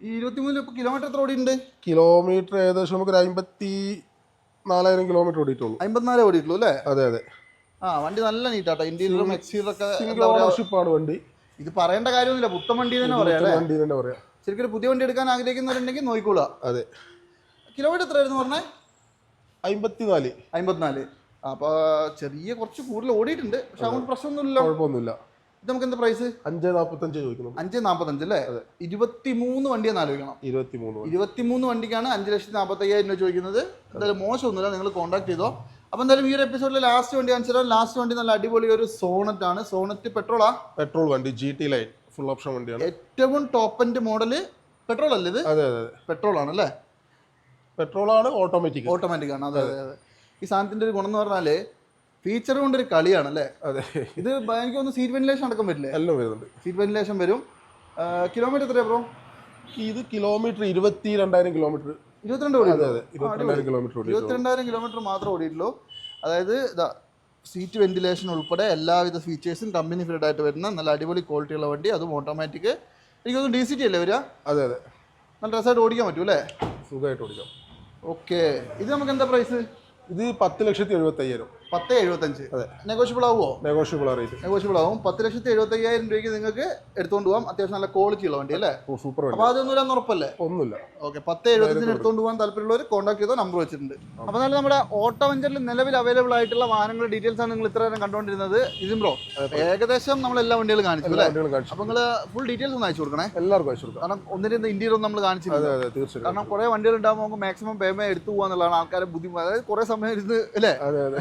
ഈ ഇരുപത്തിമൂന്നിൽ ഇപ്പോൾ കിലോമീറ്റർ എത്ര ഓടിയിട്ടുണ്ട്? കിലോമീറ്റർ ഏകദേശം നമുക്ക് അമ്പത്തി നാലായിരം കിലോമീറ്റർ ഓടിയിട്ടുള്ളൂ. അമ്പത്തിനാല് ഓടിയിട്ടുള്ളൂ അല്ലേ? അതെ അതെ. ആ വണ്ടി നല്ല നീറ്റാട്ടോ. ഇന്റീരിയറും എക്സ്റ്റീരിയറൊക്കെ സിംഗിൾ ഓണർഷിപ്പ് ആണ് വണ്ടി. ഇത് പറയേണ്ട കാര്യമൊന്നുമില്ല. പുത്തൻ വണ്ടി തന്നെ പറയാം വണ്ടി തന്നെ പറയാം. ശരിക്കും പുതിയ വണ്ടി എടുക്കാൻ ആഗ്രഹിക്കുന്നവരുണ്ടെങ്കിൽ നോക്കിക്കോളുക. അതെ. കിലോമീറ്റർ എത്രയായിരുന്നു പറഞ്ഞേ? അമ്പത്തിനാല്. അമ്പത്തിനാല്. അപ്പോൾ ചെറിയ കുറച്ച് കൂടുതൽ ഓടിയിട്ടുണ്ട്. പക്ഷെ അതുകൊണ്ട് പ്രശ്നമൊന്നുമില്ലല്ലോ. കുഴപ്പമൊന്നുമില്ല. ഇത് നമുക്ക് എന്താ പ്രൈസ് അഞ്ച് നാൽപ്പത്തഞ്ച് ചോദിക്കണം അഞ്ച് നാൽപ്പത്തഞ്ച് അല്ലേ? ഇരുപത്തിമൂന്ന് വണ്ടിയാണ് ആലോചിക്കണം. ഇരുപത്തിമൂന്ന് വണ്ടി. ഇരുപത്തിമൂന്ന് വണ്ടിക്കാണ് അഞ്ച് ലക്ഷത്തി നാൽപ്പത്തി അയ്യായിരം രൂപ ചോദിക്കുന്നത്. എന്തായാലും മോശമൊന്നുമില്ല നിങ്ങൾ കോൺടാക്ട് ചെയ്തോ. അപ്പോൾ എന്തായാലും ഈ ഒരു എപ്പിസോഡിൽ ലാസ്റ്റ് വണ്ടി കാണിച്ചാൽ ലാസ്റ്റ് വണ്ടി നല്ല അടിപൊളി ഒരു സോണറ്റ് ആണ്. സോണറ്റ് പെട്രോളാ പെട്രോൾ വണ്ടി G T line full option വണ്ടിയാണ്. ഏറ്റവും ടോപ്പ് എൻഡ് മോഡൽ പെട്രോൾ അല്ലേ ഇത്? അതെ അതെ പെട്രോൾ ആണ് അല്ലേ പെട്രോൾ ആണ് ഓട്ടോമാറ്റിക് ഓട്ടോമാറ്റിക് ആണ്. അതെ അതെ അതെ. ഈ സാധനത്തിന്റെ ഒരു ഗുണം എന്ന് പറഞ്ഞാൽ ഫീച്ചർ കൊണ്ടൊരു കളിയാണ് അല്ലേ അതെ. ഇത് എനിക്ക് ഒന്ന് സീറ്റ് വെന്റിലേഷൻ അടക്കം വരില്ലേ? എല്ലാം വരുന്നുണ്ട്. സീറ്റ് വെന്റിലേഷൻ വരും. കിലോമീറ്റർ എത്രയാ ബ്രോ ഇത് കിലോമീറ്റർ ഇരുപത്തി രണ്ടായിരം കിലോമീറ്റർ ഇരുപത്തിരണ്ട് അതെ ഓടി അതെ. ഇരുപത്തിരണ്ടായിരം കിലോമീറ്റർ ഓടി ഇരുപത്തിരണ്ടായിരം കിലോമീറ്റർ മാത്രം ഓടിയിട്ടുള്ളൂ. അതായത് ഇതാ സീറ്റ് വെന്റിലേഷൻ ഉൾപ്പെടെ എല്ലാവിധ ഫീച്ചേഴ്സും കമ്പനി ഫിറ്റഡ് ആയിട്ട് വരുന്ന നല്ല അടിപൊളി ക്വാളിറ്റി ഉള്ള വണ്ടി. അതും ഓട്ടോമാറ്റിക് എനിക്ക് തോന്നുന്നു ഡി സി ടി അല്ലേ വരിക? അതെ അതെ. നല്ല രസമായിട്ട് ഓടിക്കാൻ പറ്റൂ അല്ലേ? സുഖമായിട്ട് ഓടിക്കാം. ഓക്കെ ഇത് നമുക്ക് എന്താ പ്രൈസ് ഇത് പത്ത് ലക്ഷത്തി എഴുപത്തി അയ്യായിരം പത്ത് എഴുപത്തഞ്ച്. നെഗോഷ്യബിൾ ആവുമോ നെഗോഷ്യബിൾ റേറ്റ് നെഗോഷ്യബിൾ ആവും. പത്ത് ലക്ഷത്തി എഴുപത്തി അയ്യായിരം രൂപയ്ക്ക് നിങ്ങൾക്ക് എടുത്തുകൊണ്ട് പോകാം അത്യാവശ്യം നല്ല ക്വാളിറ്റി ഉള്ള വണ്ടി അല്ലേ? സൂപ്പർ വണ്ടി. അതൊന്നും അതൊന്നുമില്ല ഉറപ്പല്ലേ? ഒന്നുമില്ല. ഓക്കെ പത്ത് എഴുപത്തഞ്ചിന് എടുത്തുകൊണ്ട് പോകാൻ താല്പര്യമുള്ളവർ കോൺടാക്ട് ചെയ്ത നമ്പർ വെച്ചിട്ടുണ്ട്. അപ്പൊ എന്നാലും നമ്മുടെ ഓട്ടോ വെഞ്ചറിൽ നിലവിൽ അവൈലബിൾ ആയിട്ടുള്ള വാഹനങ്ങളുടെ ഡീറ്റെയിൽസ് ആണ് നിങ്ങൾ ഇത്ര നേരം കണ്ടുകൊണ്ടിരുന്നത്. ഇതും ബ്രോ ഏകദേശം നമ്മൾ എല്ലാ വണ്ടികളും കാണിച്ചു അപ്പൊ അല്ലേ? അപ്പൊ നിങ്ങൾ ഫുൾ ഡീറ്റെയിൽസ് ഒന്ന് അയച്ചു കൊടുക്കണേ. എല്ലാവർക്കും അയച്ചു കൊടുക്കാം. കാരണം ഒന്നിന്റെ ഇന്റീരിയർ ഒന്നും നമ്മൾ കാണിച്ചു കാരണം കുറെ വണ്ടികൾ ഉണ്ടാകുമ്പോൾ മാക്സിമം പേയ്മെന്റ് എടുത്തു പോകാന്നുള്ളതാണ് ആൾക്കാരെ ബുദ്ധിമുട്ട്. അതായത് കുറെ സമയം ഇരുന്ന് അല്ലേ? അതെ അതെ.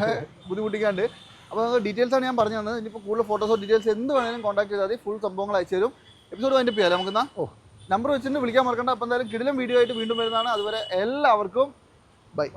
ബുദ്ധിമുട്ടിക്കാണ്ട്. അപ്പോൾ ഡീറ്റെയിൽസ് ആണ് ഞാൻ പറഞ്ഞു തന്നത്. ഇനിയിപ്പോൾ കൂടുതൽ ഫോട്ടോസോ ഡീറ്റെയിൽസ് എന്ത് വേണമെങ്കിലും കോൺടാക്ട് ചെയ്താൽ മതി. ഫുൾ സംഭവങ്ങൾ അയച്ചു തരും. എപ്പിസോഡ് അതിന്റെ ചെയ്യാം എന്നാൽ ഓ. നമ്പർ വെച്ചിട്ട് വിളിക്കാൻ മറക്കണ്ട. അപ്പോൾ എന്തായാലും കിടിലും വീഡിയോ ആയിട്ട് വീണ്ടും വരുന്നതാണ്. അതുവരെ എല്ലാവർക്കും ബൈ